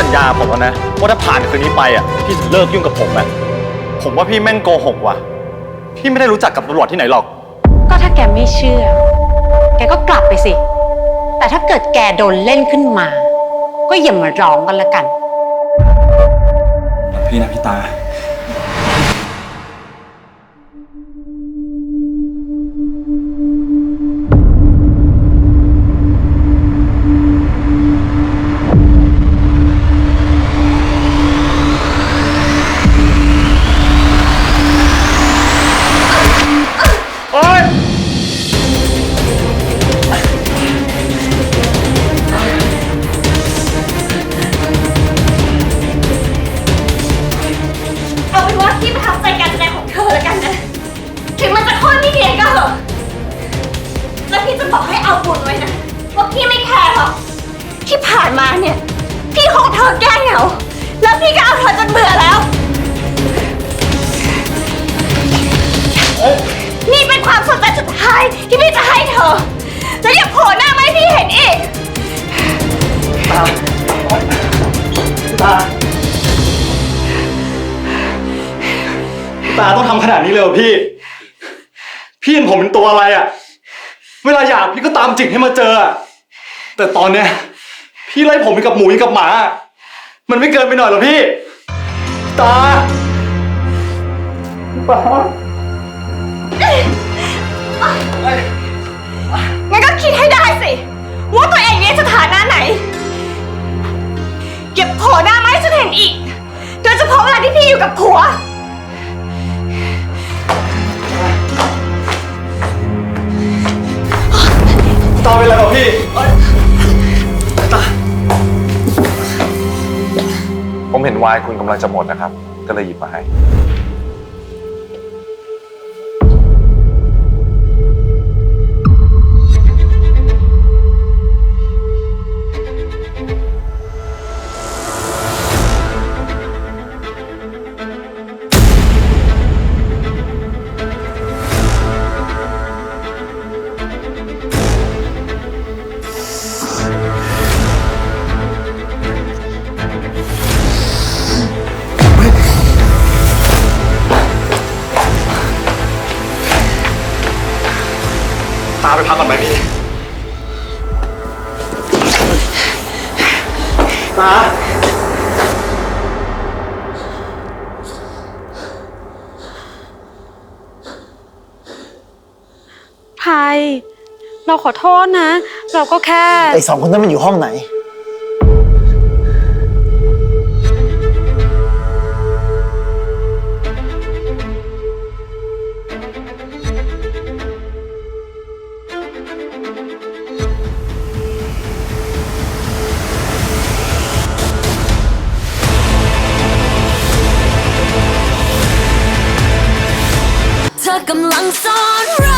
สัญญาผมแล้วนะว่าถ้าผ่านคืนนี้ไปอะพี่จะเลิกยุ่งกับผมอะผมว่าพี่แม่งโกหกว่ะ พี่ไม่ได้รู้จักกับตำรวจที่ไหนหรอก ก็ถ้าแกไม่เชื่อ แกก็กลับไปสิ แต่ถ้าเกิดแกโดนเล่นขึ้นมา ก็อย่ามาร้องกันละกัน พี่นะพี่ตา ทับใจการแสดงของเธอแล้วกันนะ ถึงมันจะโค่นพี่เนียนก็เถอะแล้วพี่จะบอกให้เอาบุญไว้นะว่าพี่ไม่แคร์หรอกที่ผ่านมาเนี่ย พี่คงเธอแก้เหงาแล้วพี่ก็เอา ตาต้องทำขนาดนี้เลยเหรอพี่ พี่เห็นผมเป็นตัวอะไรอะเวลาอยากพี่ก็ตามจิกให้มาเจออะแต่ตอนเนี้ย พี่ไล่ผมไปกับหมูไปกับหมา มันไม่เกินไปหน่อยเหรอพี่ ตาตางั้นก็คิดให้ได้สิ ว่าตัวเองเนี่ยสถานะไหน เก็บโผล่หน้ามาให้ฉันเห็นอีก โดยเฉพาะเวลาที่พี่อยู่กับผัว ไวน์คุณกำลังจะหมดนะครับ ก็เลยหยิบมาให้ ตาไทย เราขอโทษนะ เราก็แค่ ไอ้สองคนนั้นมันอยู่ห้องไหน sắc cầm lăng son ra